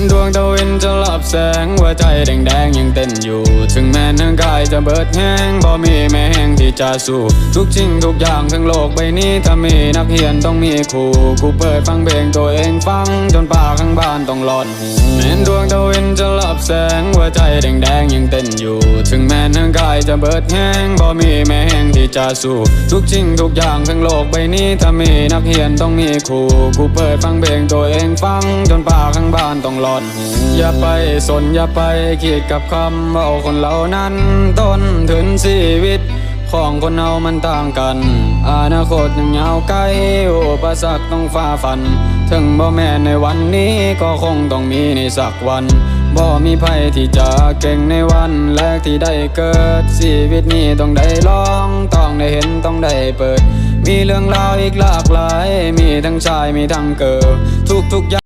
นดวงตะเวนจะหลับแสงหัวใจแดงแดงยังเต้นอยู่ ถึงแม้นางกายจะเบิดแห้งบ่มีแม่แห้งที่จะสู้ ทุกจริงทุกอย่างทั้งโลกใบนี้ถ้ามีนักเรียนต้องมีครูกูเปิดฟังเพลงตัวเองฟัง จนป่าข้างบ้านต้องร้อนหูแม้นดวงตะเวนจะหลับแสงหัวใจแดงแดงยังเต้นอยู่ จะเบิดแห้งบ่มีแม่แห้งที่จะสู้ ทุกสิ่งทุกอย่างทั้งโลกใบนี้ถ้ามีนักเรียนต้องมีครูกูเปิดฟังเพลงตัวเองฟังจนป่าข้างบ้านต้องร้อนอย่าไปสนอย่าไปคิดกับคำว่าคนเหล่านั้นต้นถึงชีวิตของคนเรามันต่างกัน อนาคตยังยาวไกลอุปสรรคต้องฝ่าฟัน ถึงบ่แม่ในวันนี้ก็คงต้องมีในสักวัน บ่มีไพ่ที่จะเก่งในวันแรกที่ได้เกิดชีวิตนี้ต้องได้ลอง ต้องได้เห็นต้องได้เปิด มีเรื่องราวอีกหลากหลาย มีทั้งชายมีทั้งเกิดทุกทุกๆอย่าง